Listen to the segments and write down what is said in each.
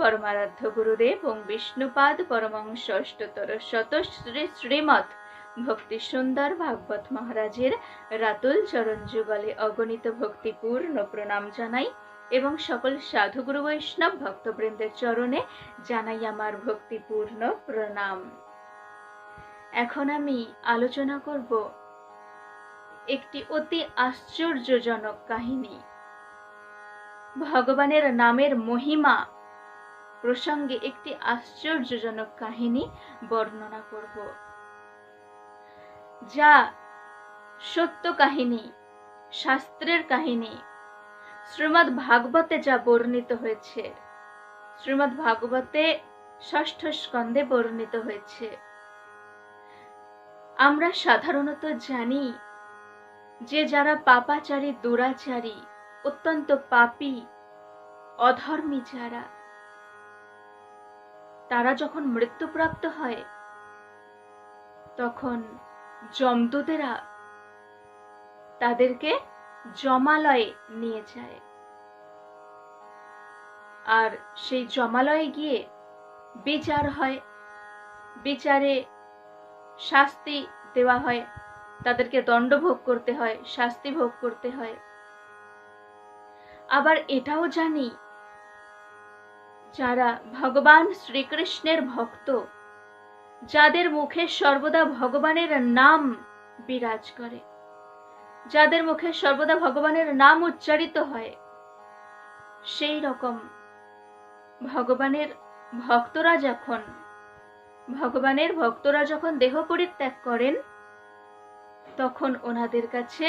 পরমারাধ্য গুরুদেব এবং বিষ্ণুপাদ পরমহংস অষ্টতর শত শ্রী শ্রীমৎ ভক্তি সুন্দর ভাগবত মহারাজের রাতুল চরণ যুগলে অগণিত ভক্তিপূর্ণ প্রণাম জানাই এবং সকল সাধুগুরু বৈষ্ণব ভক্তবৃন্দের চরণে জানাই আমার ভক্তিপূর্ণ প্রণাম। এখন আমি আলোচনা করব একটি অতি আশ্চর্যজনক কাহিনী। ভগবানের নামের মহিমা প্রসঙ্গে একটি আশ্চর্যজনক কাহিনী বর্ণনা করব। যা সত্য কাহিনী, শাস্ত্রের কাহিনী। শ্রীমৎ ভাগবতে যা বর্ণিত হয়েছে শ্রীমৎ ভাগবতে ষষ্ঠ স্কন্ধে বর্ণিত হয়েছে। আমরা সাধারণত জানি যে যারা পাপাচারী, দুরাচারী, অত্যন্ত পাপী, অধর্মী যারা তারা যখন মৃত্যুপ্রাপ্ত হয়, তখন যমদূতেরা তাদেরকে জমালয়ে নিয়ে যায়। আর সেই জমালয়ে গিয়ে বিচার হয়। বিচারে শাস্তি দেওয়া হয়। তাদেরকে দণ্ড ভোগ করতে হয়, শাস্তি ভোগ করতে হয়। আবার এটাও জানি যারা ভগবান শ্রীকৃষ্ণের ভক্ত, যাদের মুখে সর্বদা ভগবানের নাম বিরাজ করে, যাদের মুখে সর্বদা ভগবানের নাম উচ্চারিত হয়, সেই রকম ভগবানের ভক্তরা যখন, ভগবানের ভক্তরা যখন দেহ পরিত্যাগ করেন, তখন ওনাদের কাছে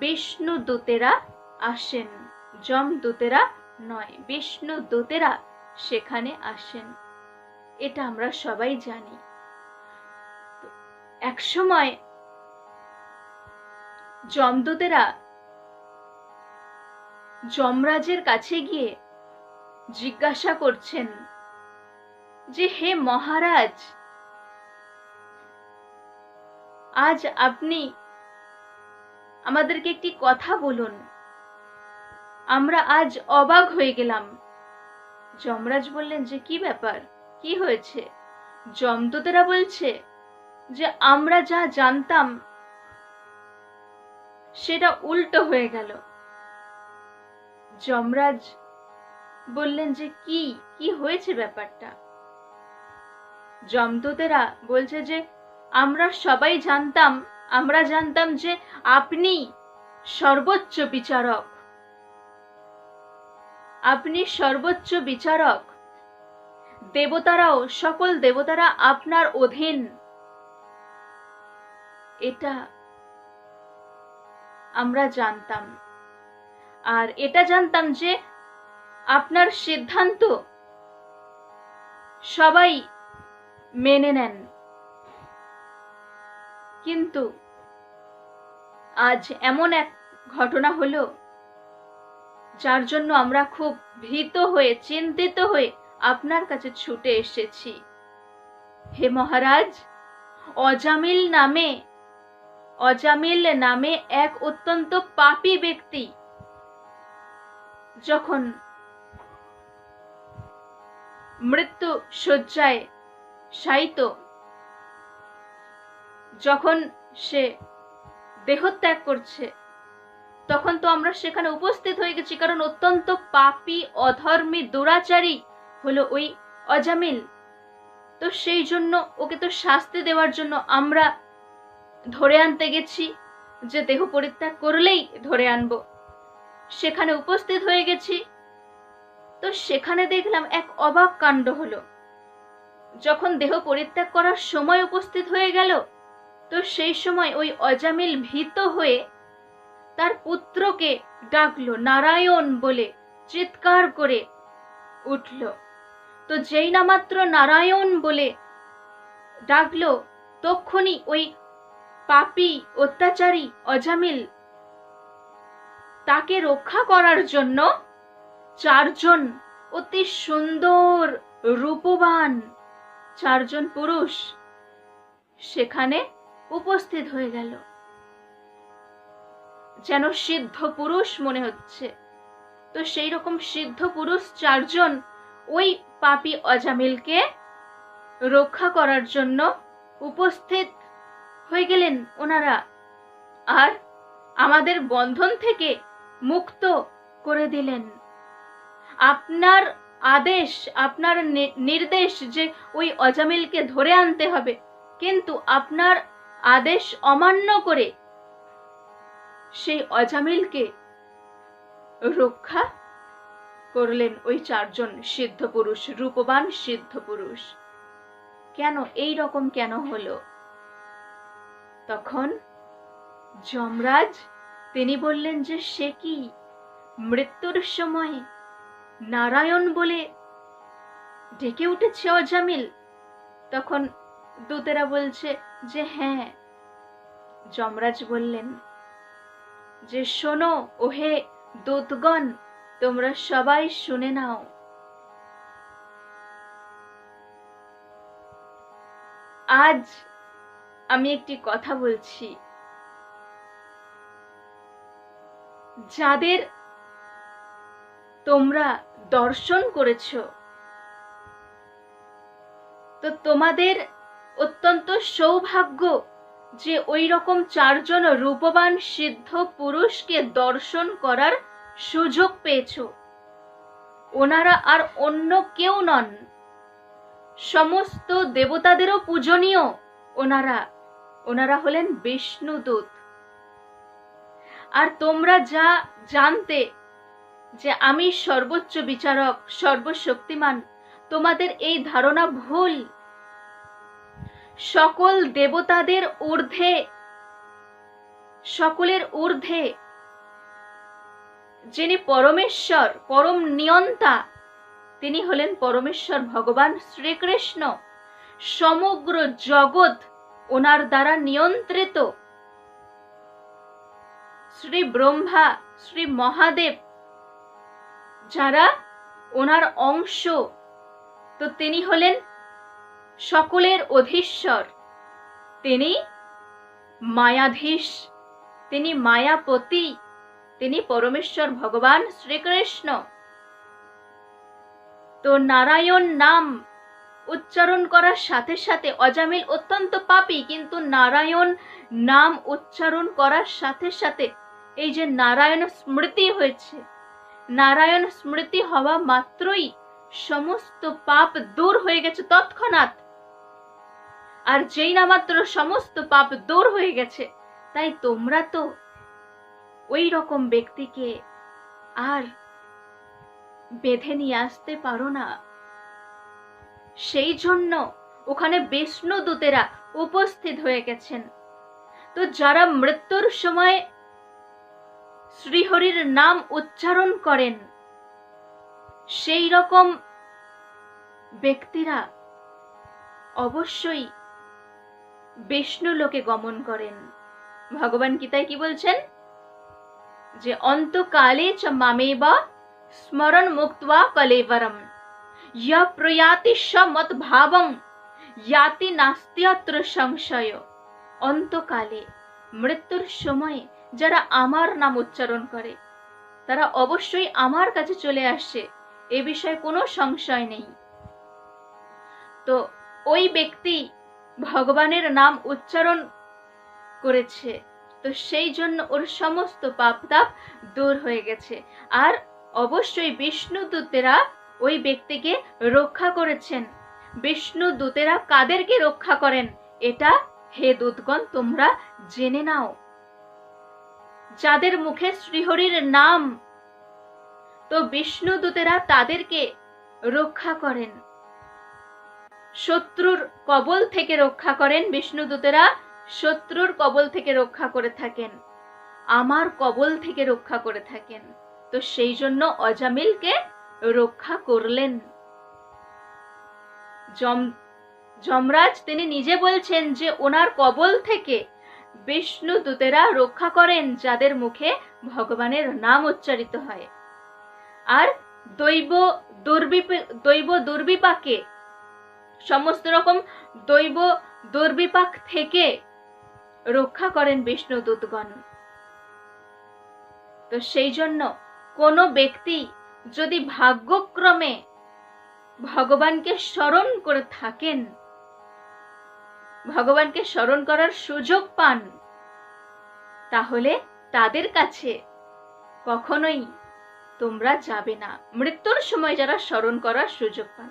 বিষ্ণু দূতেরা আসেন, যম দূতেরা নয়, বিষ্ণু দূতেরা সেখানে আসেন। এটা আমরা সবাই জানি। এক সময় যমদূতেরা যমরাজের কাছে গিয়ে জিজ্ঞাসা করছেন যে, হে মহারাজ, আজ আপনি আমাদেরকে একটি কথা বলুন। আমরা আজ অবাক হয়ে গেলাম। যমরাজ বললেন, যে কি ব্যাপার? কি হয়েছে? যমদূতেরা বলছে যে, আমরা যা জানতাম, সেটা উল্টো হয়ে গেল। যমরাজ বললেন যে, কি? কি হয়েছে ব্যাপারটা? যমদূতেরা বলছে যে, আমরা সবাই জানতাম, আমরা জানতাম যে আপনি সর্বোচ্চ বিচারক। আপনি সর্বোচ্চ বিচারক। দেবতারাও সকল দেবতারা আপনার অধীন। এটা আমরা জানতাম। আর এটা জানতাম যে আপনার সিদ্ধান্ত সবাই মেনে নেন। কিন্তু আজ এমন এক ঘটনা হলো যার জন্য আমরা খুব ভীত হয়ে, চিন্তিত হয়ে আপনার কাছে ছুটে এসেছি। হে মহারাজ, অজামিল নামে অজামিল নামে এক অত্যন্ত পাপী ব্যক্তি। যখন মৃত্যু শয্যায় শায়িত, যখন সে দেহত্যাগ করছে তখন তো আমরা সেখানে উপস্থিত হয়ে গেছি, কারণ অত্যন্ত পাপী, অধর্মী, দুরাচারী হলো ওই অজামিল। তো সেই জন্য ওকে তো শাস্তি দেওয়ার জন্য আমরা ধরে আনতে গেছি, যে দেহ পরিত্যাগ করলেই ধরে আনব। সেখানে উপস্থিত হয়ে গেছি, তো সেখানে দেখলাম এক অবাক কাণ্ড হলো। যখন দেহ পরিত্যাগ করার সময় উপস্থিত হয়ে গেল, তো সেই সময় ওই অজামিল ভীত হয়ে তার পুত্রকে ডাকলো নারায়ণ বলে চিৎকার করে উঠল। তো যেই না মাত্র নারায়ণ বলে ডাকলো তক্ষণি ওই পাপি অত্যাচারী অজামিল তাকে রক্ষা করার জন্য চারজন অতি সুন্দর, রূপবান চারজন পুরুষ সেখানে উপস্থিত হয়ে গেল। যেন সিদ্ধ পুরুষ মনে হচ্ছে। তো সেই রকম সিদ্ধ পুরুষ চারজন ওই পাপি অজামিলকে রক্ষা করার জন্য উপস্থিত হয়ে গেলেন ওনারা। আর আমাদের বন্ধন থেকে মুক্ত করে দিলেন। আপনার আদেশ, আপনার নির্দেশ যে ওই অজামিলকে ধরে আনতে হবে, কিন্তু আপনার আদেশ অমান্য করে সেই অজামিলকে রক্ষা করলেন ওই চারজন সিদ্ধ পুরুষ, রূপবান সিদ্ধ পুরুষ। কেন? এই রকম কেন হলো? তখন যমরাজ, তিনি বললেন যে সে কি? মৃত্যুর সময় নারায়ণ বলে ডেকে উঠেছে অজামিল। তখন দূতেরা বলছে যে হ্যাঁ। যমরাজ বললেন যে শোনো ওহে দূতগণ, তোমরা সবাই শুনে নাও। আজ আমি একটি কথা বলছি। যাদের তোমরা দর্শন করেছ, তো তোমাদের অত্যন্ত সৌভাগ্য যে ওই রকম চারজন রূপবান সিদ্ধ পুরুষকে দর্শন করার সুযোগ পেয়েছ। ওনারা আর অন্য কেউ নন। সমস্ত দেবতাদেরও পূজনীয় ওনারা। ওনারা হলেন বিষ্ণুদূত আর তোমরা যা জানতে যে আমি সর্বোচ্চ বিচারক, সর্বশক্তিমান, তোমাদের এই ধারণা ভুল। সকল দেবতাদের ঊর্ধ্বে, সকলের ঊর্ধ্বে। যিনি পরমেশ্বর, পরম নিয়ন্তা, তিনি হলেন পরমেশ্বর ভগবান শ্রীকৃষ্ণ। সমগ্র জগৎ ওনার দ্বারা নিয়ন্ত্রিত। শ্রী ব্রহ্মা, শ্রী মহাদেব, যারা ওনার অংশ, তো তিনি হলেন সকলের অধীশ্বর। তিনি মায়াধীশ, তিনি মায়াপতি, তিনি পরমেশ্বর ভগবান শ্রীকৃষ্ণ। তো নারায়ণ নাম উচ্চারণ করার সাথে সাথে অজামিল অত্যন্ত পাপী, কিন্তু নারায়ণ নাম উচ্চারণ করার সাথে সাথে এই যে নারায়ণ স্মৃতি হয়েছে, নারায়ণ স্মৃতি হওয়া মাত্রই সমস্ত পাপ দূর হয়ে গেছে তৎক্ষণাৎ। আর যেই না মাত্র সমস্ত পাপ দূর হয়ে গেছে, তাই তোমরা তো ওই রকম ব্যক্তিকে আর বেঁধে নিয়ে আসতে পারো না। সেই জন্য ওখানে বিষ্ণু দূতেরা উপস্থিত হয়ে গেছেন। তো যারা মৃত্যুর সময় শ্রীহরির নাম উচ্চারণ করেন, সেই রকম ব্যক্তিরা অবশ্যই বিষ্ণু লোকে গমন করেন। ভগবান গীতায় কি বলছেন? যে অন্তকালে চ মামেবা স্মরণ মুক্তবা কলেবরম। প্রয়াতি স মত ভাবং ইয়াতি নাস্তিয়াত্র সংশয়। অন্তকালে, মৃত্যুর সময়ে যারা আমার নাম উচ্চারণ করে, তারা অবশ্যই আমার কাছে চলে আসে, এ বিষয়ে কোনো সংশয় নেই। তো ওই ব্যক্তি ভগবানের নাম উচ্চারণ করেছে। তো সেই জন্য ওর সমস্ত পাপ তাপ দূর হয়ে গেছে। আর অবশ্যই বিষ্ণু দূতেরা ওই ব্যক্তিকে রক্ষা করেছেন। বিষ্ণু দূতেরা কাদেরকে রক্ষা করেন? এটা হে দূতগণ, তোমরা জেনে নাও। যাদের মুখে শ্রীহরির নাম, তো বিষ্ণু দূতেরা তাদেরকে রক্ষা করেন। শত্রুর কবল থেকে রক্ষা করেন বিষ্ণু দূতেরা শত্রুর কবল থেকে রক্ষা করে থাকেন। আমার কবল থেকে রক্ষা করে থাকেন। তো সেই জন্য অজামিলকে রক্ষা করলেন। যম, যমরাজ তিনি নিজে বলছেন যে ওনার কবল থেকে বিষ্ণু দূতেরা রক্ষা করেন যাদের মুখে ভগবানের নাম উচ্চারিত হয়। আর দৈব দুর্বিপ, দৈব দুর্বিপাকে সমস্ত রকম দৈব দুর্বিপাক থেকে রক্ষা করেন বিষ্ণু দূতগণ। তো সেই জন্য কোনো ব্যক্তি যদি ভাগ্যক্রমে ভগবানকে স্মরণ করে থাকেন, ভগবানকে স্মরণ করার সুযোগ পান, তাহলে তাদের কাছে কখনোই তোমরা যাবে না। মৃত্যুর সময় যারা স্মরণ করার সুযোগ পান।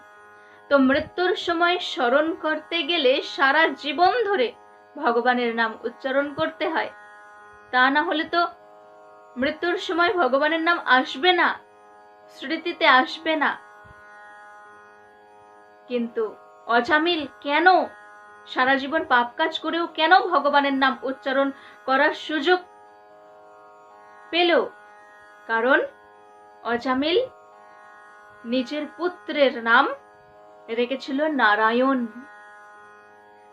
তো মৃত্যুর সময় স্মরণ করতে গেলে সারা জীবন ধরে ভগবানের নাম উচ্চারণ করতে হয়। তা না হলে তো মৃত্যুর সময় ভগবানের নাম আসবে না, স্মৃতিতে আসবে না। কিন্তু অজামিল কেন সারা জীবন পাপ কাজ করেও কেন ভগবানের নাম উচ্চারণ করার সুযোগ পেল? কারণ অজামিল নিজের পুত্রের নাম রেখেছিল নারায়ণ।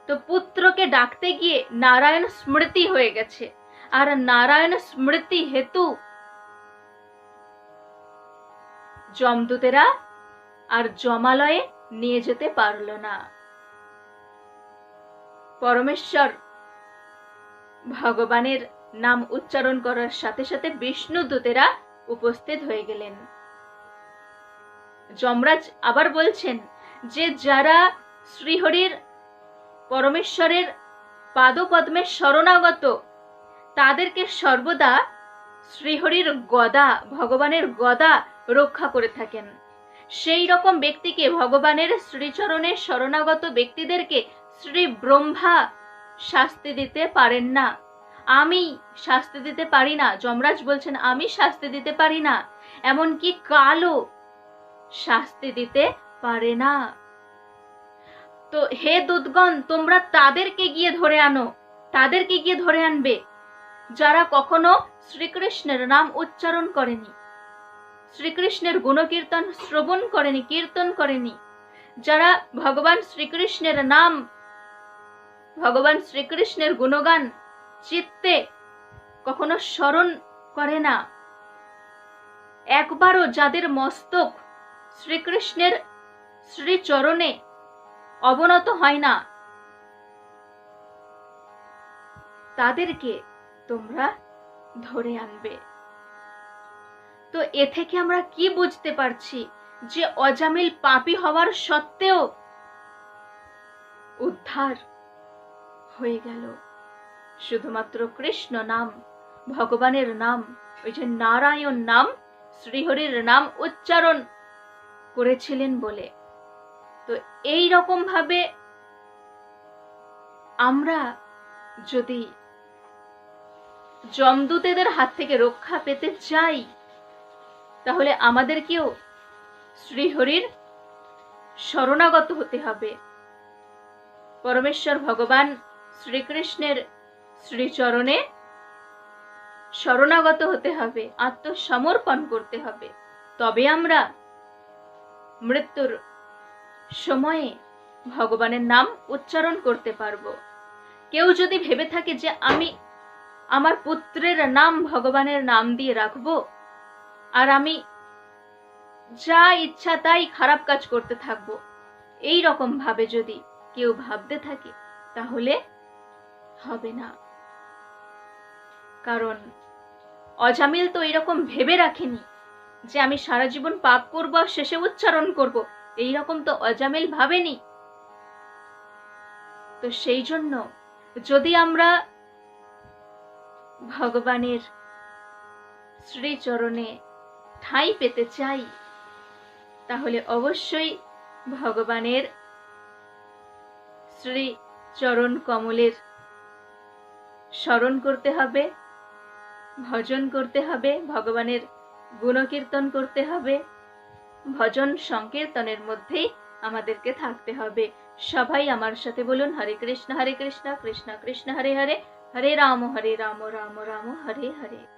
তো পুত্রকে ডাকতে গিয়ে নারায়ণ স্মৃতি হয়ে গেছে। আর নারায়ণ স্মৃতি হেতু জমদূতেরা আর জমালয়ে নিয়ে যেতে পারল না। পরমেশ্বর ভগবানের নাম উচ্চারণ করার সাথে সাথে বিষ্ণু দূতেরা উপস্থিত হয়ে গেলেন। যমরাজ আবার বলছেন যে যারা শ্রীহরির পরমেশ্বরের পাদপদ্মের শরণাগত, তাদেরকে সর্বদা শ্রীহরির গদা, ভগবানের গদা রক্ষা করে থাকেন। সেই রকম ব্যক্তিকে ভগবানের শ্রীচরণের শরণাগত ব্যক্তিদেরকে শ্রী ব্রহ্মা শাস্তি দিতে পারেন না। আমি শাস্তি দিতে পারি না, যমরাজ বলছেন, আমি শাস্তি দিতে পারি না, এমনকি কালো শাস্তি দিতে পারে না। তো হে দুধগণ তোমরা তাদেরকে গিয়ে ধরে আনো, তাদেরকে গিয়ে ধরে আনবে, যারা কখনো শ্রীকৃষ্ণের নাম উচ্চারণ করেনি, শ্রীকৃষ্ণের গুণকীর্তন শ্রবণ করেনি, কীর্তন করেনি, যারা ভগবান শ্রীকৃষ্ণের নাম, ভগবান শ্রীকৃষ্ণের গুণগান চিত্তে কখনো স্মরণ করে না, একবারও যাদের মস্তক শ্রীকৃষ্ণের শ্রীচরণে অবনত হয় না। তাদেরকে তোমরা ধরে আনবে। তো এ থেকে আমরা কি বুঝতে পারছি যে অজামিল পাপী হওয়ার সত্ত্বেও উদ্ধার হয়ে গেল? শুধুমাত্র কৃষ্ণ নাম, ভগবানের নাম, ওই যে নারায়ণ নাম, শ্রীহরির নাম উচ্চারণ করেছিলেন বলে। তো এই রকম ভাবে আমরা যদি জমদূতেদের হাত থেকে রক্ষা পেতে চাই, তাহলে আমাদেরকেও শ্রীহরির শরণাগত হতে হবে। পরমেশ্বর ভগবান শ্রীকৃষ্ণের শ্রীচরণে শরণাগত হতে হবে, আত্মসমর্পণ করতে হবে। তবে আমরা মৃত্যুর সময়ে ভগবানের নাম উচ্চারণ করতে পারব। কেউ যদি ভেবে থাকে যে আমি আমার পুত্রের নাম ভগবানের নাম দিয়ে রাখব, আর আমি যা ইচ্ছা তাই খারাপ কাজ করতে থাকব, এই রকম ভাবে যদি কেউ ভাবতে থাকে, তাহলে হবে না। কারণ অজামিল তো এরকম ভেবে রাখেনি যে আমি সারা জীবন পাপ করব আর শেষে উচ্চারণ করব। এই রকম তো অজামিল ভাবেনি। তো সেই জন্য যদি আমরা ভগবানের শ্রীচরণে ঠাঁই পেতে চাই, তাহলে অবশ্যই ভগবানের শ্রী চরণ কমলের স্মরণ করতে হবে, ভজন করতে হবে, ভগবানের গুণকীর্তন করতে হবে। ভজন সংকীর্তনের মধ্যেই আমাদেরকে থাকতে হবে। সবাই আমার সাথে বলুন, হরে কৃষ্ণ হরে কৃষ্ণ কৃষ্ণ কৃষ্ণ, হরে হরে হরে রাম হরে রাম রাম রাম, হরে হরে।